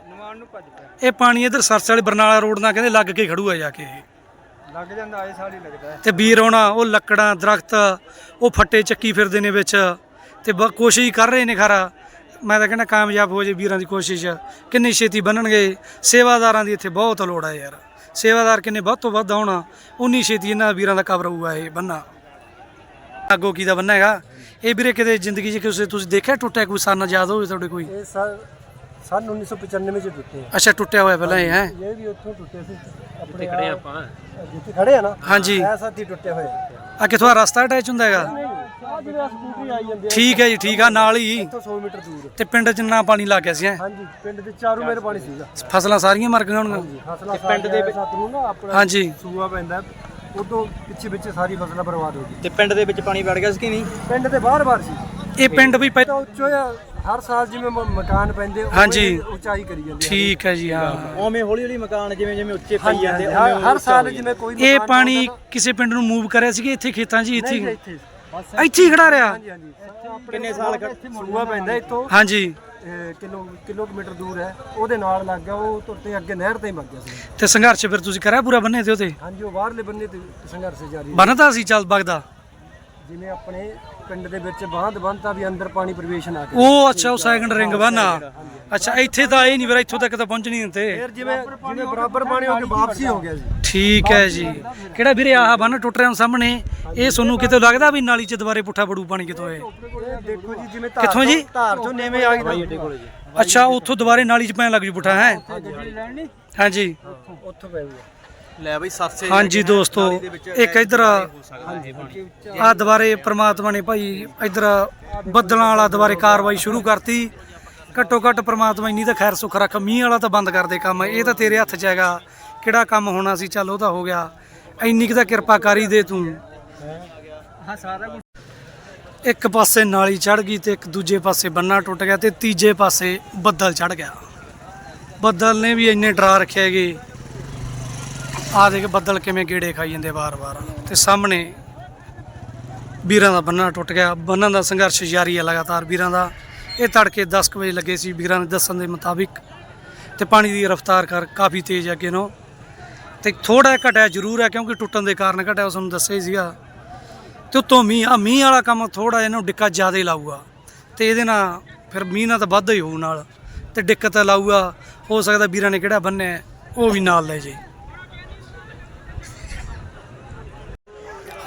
ਇਹ ਪਾਣੀ ਇਧਰ ਸਰਸ ਵਾਲੇ ਬਰਨਾਲਾ ਰੋਡ ਨਾਲ ਕਹਿੰਦੇ ਲੱਗ ਕੇ ਖੜੂਗਾ ਜਾ ਕੇ। ਲੱਗ ਜਾਂਦਾ ਆਏ ਸਾਲ ਹੀ ਲੱਗਦਾ ਤੇ ਵੀਰ ਆਉਣਾ ਉਹ ਲੱਕੜਾਂ ਦਰਖਤ ਉਹ ਫੱਟੇ ਚੱਕੀ ਫਿਰਦੇ ਨੇ ਵਿੱਚ। ਤੇ ਬ- ਕੋਸ਼ਿਸ਼ ਕਰ ਰਹੇ ਨੇ ਖਰਾ। ਮੈਂ ਤਾਂ ਕਹਿੰਦਾ ਕਾਮਯਾਬ ਹੋ ਜੇ ਵੀਰਾਂ ਦੀ ਕੋਸ਼ਿਸ਼। ਕਿੰਨੀ ਛੇਤੀ ਬਣਨਗੇ ਸੇਵਾਦਾਰਾਂ ਦੀ ਇੱਥੇ ਬਹੁਤ ਲੋੜ ਹੈ ਯਾਰ। ਸੇਵਾਦਾਰ ਕਿੰਨੇ ਵੱਧ ਤੋਂ ਵੱਧ ਆਉਣਾ। ਉਨੀ ਛੇਤੀ ਇਹਨਾਂ ਵੀਰਾਂ ਦਾ ਕਵਰ ਹੋਊਗਾ ਇਹ ਬੰਨਾ। ਅੱਗੋਂ ਕੀ ਦਾ ਬੰਨਾ ਹੈਗਾ? ਇਹ ਵੀਰੇ ਕਿਤੇ ਜ਼ਿੰਦਗੀ 'ਚ ਕਿਸੇ ਤੁਸੀਂ ਦੇਖਿਆ ਟੁੱਟਿਆ ਕੋਈ ਸਾਨਾ ਯਾਦ ਹੋਵੇ ਤੁਹਾਡੇ ਕੋਈ? ਇਹ ਸਨ ਸਨ 1995 ਚ ਟੁੱਟੇ ਆ। ਅੱਛਾ ਟੁੱਟਿਆ ਹੋਇਆ ਪਹਿਲਾਂ ਇਹ ਹੈ? ਇਹ ਵੀ ਉੱਥੋਂ ਟੁੱਟੇ ਸੀ। ਆਪਣੇ ਖੜੇ ਆਪਾਂ। ਜਿੱਥੇ ਖੜੇ ਆ ਨਾ। ਹਾਂਜੀ। ਇਹ ਸਾਥੀ ਟੁੱਟੇ ਹੋਏ ਆ। ਕਿਥੋਂ ਆ ਰਸਤਾ ਅਟੈਚ ਹੁੰਦਾ ਹੈਗਾ? ਆ ਜਿਹੜੇ ਆ ਸਕੂਟਰੀ ਆਈ ਜਾਂਦੇ ਆ ਠੀਕ ਹੈ ਜੀ ਠੀਕ ਆ ਨਾਲ ਹੀ ਇੱਥੋਂ 100 ਮੀਟਰ ਦੂਰ। ਤੇ ਪਿੰਡ 'ਚ ਨਾ ਪਾਣੀ ਲੱਗ ਗਿਆ ਸੀ ਹੈਂ? ਹਾਂਜੀ ਪਿੰਡ ਦੇ ਚਾਰੂ ਮੇਰੇ ਪਾਣੀ ਸੀਗਾ। ਫਸਲਾਂ ਸਾਰੀਆਂ ਮਰ ਗਈਆਂ ਹੋਣਗੀਆਂ। ਫਸਲਾਂ ਪਿੰਡ ਦੇ ਸੱਤ ਨੂੰ ਨਾ ਆਪਣਾ ਹਾਂਜੀ। ਸੂਆ ਪੈਂਦਾ। ਉਦੋਂ ਪਿੱਛੇ ਪਿੱਛੇ ਸਾਰੀ ਫਸਲਾਂ ਬਰਬਾਦ ਹੋ ਗਈ ਤੇ ਪਿੰਡ ਦੇ ਵਿੱਚ ਪਾਣੀ ਵੜ ਗਿਆ ਸੀ ਕਿ ਨਹੀਂ? ਪਿੰਡ ਦੇ ਬਾਹਰ-ਬਾਹਰ ਸੀ। ਇਹ ਪਿੰਡ ਵੀ ਪਹਿ- ਤਾਂ ਉੱਚੋ ਆ ਹਰ ਸਾਲ ਜਿਵੇਂ ਮ- ਮਕਾਨ ਪੈਂਦੇ ਉਵੇਂ ਹਾਂਜੀ। ਉਚਾਈ ਕਰੀ ਜਾਂਦੇ ਆ। ਠੀਕ ਹੈ ਜੀ ਹਾਂ। ਉਵੇਂ ਹੌਲੀ ਹੌਲੀ ਮਕਾਨ ਜਿਵੇਂ ਜਿਵੇਂ ਉੱਚੇ ਪਈ ਜਾਂਦੇ ਹਰ ਸਾਲ ਜਿਵੇਂ ਕੋਈ ਇਹ ਮਕਾਨ ਪਾਣੀ ਕਿਸੇ ਪਿੰਡ ਨੂੰ ਮੂਵ ਕਰਿਆ ਸੀ ਕਿ ਇੱਥੇ ਖੇਤਾਂ 'ਚ ਹੀ ਨਾ- ਨਹੀਂ ਇੱਥੇ ਇੱਥੇ ਹੀ ਖੜਾ ਰਿਹਾ। ਹਾਂਜੀ ਹਾਂਜੀ। ਕਿੰਨੇ ਸਾਲ ਸੂਆ ਪੈਂਦਾ ਇੱਥੋਂ। ਹਾਂਜੀ। ਕਿਲੋ ਕਿਲੋਮੀਟਰ ਦੂਰ ਹੈ। ਉਹਦੇ ਨਾਲ ਲੱਗ ਗਿਆ ਉਹ ਤੁਰਤੇ ਅੱਗੇ ਨਹਿਰ ਤੇ ਹੀ ਵਗ ਗਿਆ ਸੀ। ਤੇ ਸੰਘਰਸ਼ ਫਿਰ ਤੁਸੀਂ ਕਰਿਆ ਪੂਰਾ ਬੰਨੇ ਤੇ ਉਤੇ ਹਾਂਜੀ ਉਹ ਬਾਹਰਲੇ ਬੰਨੇ ਤੇ ਸੰਘਰਸ਼ ਜਾਰੀ। ਬੰਨਦਾ ਸੀ ਚੱਲ ਬਗਦਾ ਜਿਵੇਂ ਆਪਣੇ ਪਿੰਡ ਦੇ ਵਿੱਚ ਬਾਂਧ ਬੰਨਤਾ ਵੀ ਅੰਦਰ ਪਾਣੀ ਪ੍ਰਵੇਸ਼ ਨਾ ਕਰੇ। ਉਹ ਅੱਛਾ ਉਹ ਸੈਕੰਡ ਰਿੰਗ ਬੰਨਾ ਅੱਛਾ ਇੱਥੇ ਤਾਂ ਇਹ ਨਹੀਂ ਵੀਰ ਇੱਥੋਂ ਤੱਕ ਤਾਂ ਪਹੁੰਚ ਨਹੀਂ ਦਿੰਦੇ। ਫਿਰ ਜਿਵੇਂ ਜਿਵੇਂ ਬਰਾਬਰ ਪਾਣੀ ਹੋ ਕੇ ਵਾਪਸੀ ਹੋ ਗਿਆ ਜੀ। ਠੀਕ ਹੈ ਜੀ। ਕਿਹੜਾ ਵੀਰੇ ਆਹ ਬੰਨ ਟੁੱਟ ਰਿਹਾ ਹੁਣ ਸਾਹਮਣੇ। ਇਹ ਤੁਹਾਨੂੰ ਕਿਤੇ ਲੱਗਦਾ ਵੀ ਨਾਲੀ 'ਚ ਦੁਬਾਰੇ ਪੁੱਠਾ ਬੜੂ ਪਾਣੀ ਕਿਤੋਂ ਇਹ ਇਹ ਦੇਖੋ ਜੀ ਜਿਵੇਂ ਧਾਰ ਕਿੱਥੋਂ ਜੀ? ਤੋਂ- ਧਾਰ ਤੋਂ ਨੇਵੇਂ ਆ ਗਈ ਜੀ। ਅੱਛਾ ਉੱਥੋਂ ਦੁਬਾਰੇ ਨਾਲੀ 'ਚ ਪੈਣ ਲੱਗ ਜੂ ਪੁੱਠਾ ਹੈ? ਹਾਂਜੀ ਉੱਥੋਂ ਪੈ ਗਿਆ ਲੈ ਬਈ ਸਰਸੇ ਹਾਂਜੀ ਦੋਸਤੋ ਇੱਕ ਇਧਰ ਆ ਦੁਬਾਰੇ ਪ੍ਰਮਾਤਮਾ ਨੇ ਭਾਈ ਇਧਰ ਬੱਦਲਾਂ ਵਾਲਾ ਦੁਬਾਰੇ ਕਾਰਵਾਈ ਸ਼ੁਰੂ ਕਰਤੀ। ਘੱਟੋ ਘੱਟ ਪ੍ਰਮਾਤਮਾ ਇੰਨੀ ਤਾਂ ਖੈਰ ਸੁੱਖ ਰੱਖ ਮੀਂਹ ਵਾਲਾ ਤਾਂ ਬੰਦ ਕਰ ਦੇ ਕੰਮ। ਇਹ ਤਾਂ ਤੇਰੇ ਹੱਥ 'ਚ ਹੈਗਾ। ਕਿਹੜਾ ਕੰਮ ਹੋਣਾ ਸੀ? ਚੱਲ ਉਹ ਤਾਂ ਹੋ ਗਿਆ। ਇੰਨੀ ਕੁ ਤਾਂ ਕਿਰਪਾ ਕਰੀ ਦੇ ਤੂੰ। ਹਾਂ ਸਾਰਾ ਕੁਝ ਇੱਕ ਪਾਸੇ ਨਾਲੀ ਚੜ ਗਈ ਤੇ ਇੱਕ ਦੂਜੇ ਪਾਸੇ ਬੰਨਾ ਟੁੱਟ ਗਿਆ ਤੇ ਤੀਜੇ ਪਾਸੇ ਬੱਦਲ ਚੜ ਗਿਆ। ਬੱਦਲ ਨੇ ਵੀ ਇੰਨੇ ਡਰਾ ਰੱਖਿਆ ਹੈਗੇ। ਆ ਦੇਖ ਬੱਦਲ ਕਿਵੇਂ ਗੇੜੇ ਖਾਈ ਜਾਂਦੇ ਵਾਰ-ਵਾਰ ਤੇ ਸਾਹਮਣੇ ਵੀਰਾਂ ਦਾ ਬੰਨਾ ਟੁੱਟ ਗਿਆ। ਬੰਨਾਂ ਦਾ ਸੰਘਰਸ਼ ਜਾਰੀ ਹੈ ਲਗਾਤਾਰ ਵੀਰਾਂ ਦਾ। ਇਹ ਤੜਕੇ 10 ਕੁ ਵਜੇ ਲੱਗੇ ਸੀ। ਵੀਰਾਂ ਦੇ ਦੱਸਣ ਦੇ ਮੁਤਾਬਿਕ ਤੇ ਪਾਣੀ ਦੀ ਰਫ਼ਤਾਰ ਕਰ ਕਾਫੀ ਤੇਜ਼ ਅੱਗੇ ਨੂੰ ਤੇ ਥੋੜਾ ਘਟਿਆ ਜ਼ਰੂਰ ਹੈ ਕਿਉਂਕਿ ਟੁੱਟਣ ਦੇ ਕਾਰਨ ਘਟਿਆ ਉਸ ਨੂੰ ਦੱਸਿਆ ਹੀ ਸੀਗਾ। ਤੇ ਉਤੋਂ ਮੀਂਹ ਆ ਮੀਂਹ ਵਾਲਾ ਕੰਮ ਥੋੜਾ ਇਹਨੂੰ ਡਿੱਕਾ ਜ਼ਿਆਦਾ ਹੀ ਲਾਊਗਾ। ਤੇ ਇਹਦੇ ਨਾਲ ਫਿਰ ਮੀਂਹ ਨਾਲ ਤਾਂ ਵੱਧ ਹੀ ਹੋਊ ਨਾਲ। ਤੇ ਦਿੱਕਤ ਲਾਊਗਾ। ਹੋ ਸਕਦਾ ਵੀਰਾਂ ਨੇ ਕਿਹੜਾ ਬੰਨਿਆ ਉਹ ਵੀ ਨਾਲ ਲੈ ਜੇ।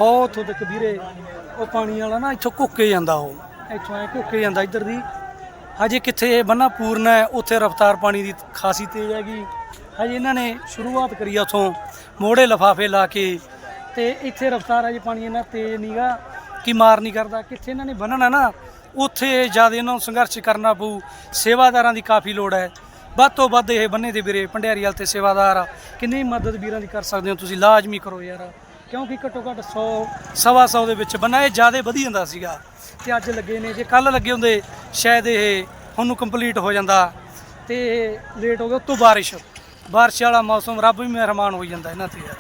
ਹੋ, ਉੱਥੋਂ ਤੱਕ ਵੀਰੇ, ਉਹ ਪਾਣੀ ਵਾਲਾ ਨਾ ਇੱਥੋਂ ਘੁੱਕੇ ਜਾਂਦਾ ਉਹ। ਇੱਥੋਂ ਐ ਘੁੱਕੇ ਜਾਂਦਾ ਇੱਧਰ ਦੀ। ਹਜੇ ਕਿੱਥੇ ਇਹ ਬੰਨਾ ਪੂਰਨ ਹੈ, ਉੱਥੇ ਰਫ਼ਤਾਰ ਪਾਣੀ ਦੀ ਖਾਸੀ ਤੇਜ਼ ਹੈਗੀ। ਹਜੇ ਇਹਨਾਂ ਨੇ ਸ਼ੁਰੂਆਤ ਕਰੀ ਆ ਉੱਥੋਂ, ਮੋੜੇ ਲਫਾਫੇ ਲਾ ਕੇ। ਤੇ ਇੱਥੇ ਰਫ਼ਤਾਰ ਹਜੇ ਪਾਣੀ ਇਹਨਾਂ ਤੇਜ਼ ਨਹੀਂਗਾ ਕਿ ਮਾਰ ਨਹੀਂ ਕਰਦਾ। ਕਿੱਥੇ ਇਹਨਾਂ ਨੇ ਬੰਨਣਾ ਨਾ, ਉੱਥੇ ਜ਼ਿਆਦਾ ਇਹਨਾਂ ਨੂੰ ਸੰਘਰਸ਼ ਕਰਨਾ ਪਊ। ਸੇਵਾਦਾਰਾਂ ਦੀ ਕਾਫੀ ਲੋੜ ਹੈ। ਵੱਧ ਤੋਂ ਵੱਧ ਇਹ ਬੰਨੇ ਦੇ ਵੀਰੇ ਭੰਡਿਆਰੀ ਵਾਲ ਤੇ ਸੇਵਾਦਾਰ ਕਿੰਨੀ ਮਦਦ ਵੀਰਾਂ ਦੀ ਕਰ ਸਕਦੇ ਹੋ ਤੁਸੀਂ? ਲਾਜ਼ਮੀ ਕਰੋ ਯਾਰ। ਕਿਉਂਕਿ ਘੱਟੋ ਘੱਟ 100 ਸਵਾ 100 ਦੇ ਵਿੱਚ ਬੰਨਾ, ਇਹ ਜ਼ਿਆਦਾ ਵਧੀ ਜਾਂਦਾ ਸੀਗਾ। ਤੇ ਅੱਜ ਲੱਗੇ ਨੇ, ਜੇ ਕੱਲ ਲੱਗੇ ਹੁੰਦੇ, ਸ਼ਾਇਦ ਇਹ ਹੁਣ ਕੰਪਲੀਟ ਹੋ ਜਾਂਦਾ। ਤੇ ਲੇਟ ਹੋ ਗਿਆ ਉਤੋਂ ਬਾਰਿਸ਼। ਬਾਰਿਸ਼ ਵਾਲਾ ਮੌਸਮ ਰੱਬ ਵੀ ਮਿਹਰਬਾਨ ਹੋਈ ਜਾਂਦਾ ਇਹਨਾਂ ਤੇ ਯਾਰ।